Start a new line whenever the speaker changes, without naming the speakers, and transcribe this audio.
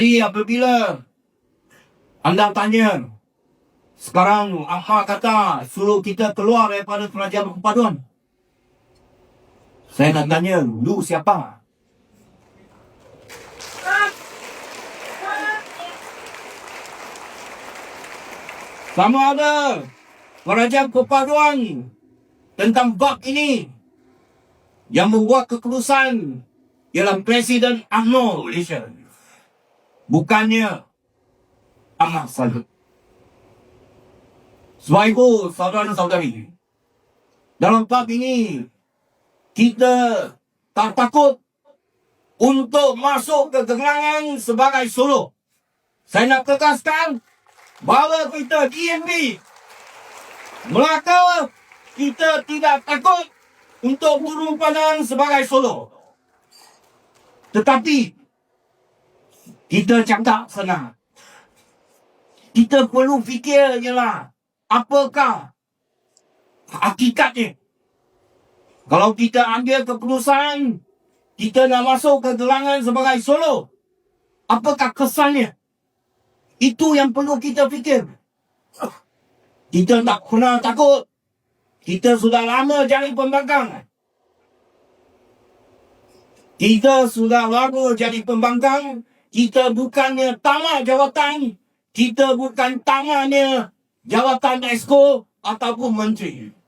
Jadi apabila anda tanya, sekarang apa kata suruh kita keluar daripada kerajaan perpaduan? Saya nak tanya, lu siapa? Sama ada kerajaan perpaduan tentang bab ini yang membuat keputusan ialah Presiden UMNO Malaysia. Bukannya Ahmad Saleh. Sebab itu, saudara-saudari, dalam bab ini, kita tak takut untuk masuk ke gerangan sebagai solo. Saya nak kekaskan bahawa kita DNB Melaka kita tidak takut untuk turun padang sebagai solo. Tetapi kita cakap senang. Kita perlu fikir ialah apakah hakikatnya. Kalau kita ambil keputusan kita nak masuk ke gelangan sebagai solo, apakah kesannya? Itu yang perlu kita fikir. Kita tak pernah takut. Kita sudah lama jadi pembangkang. Kita sudah lama jadi pembangkang. Kita bukannya tamat jawatan. Kita bukan tamatnya jawatan esko ataupun menteri.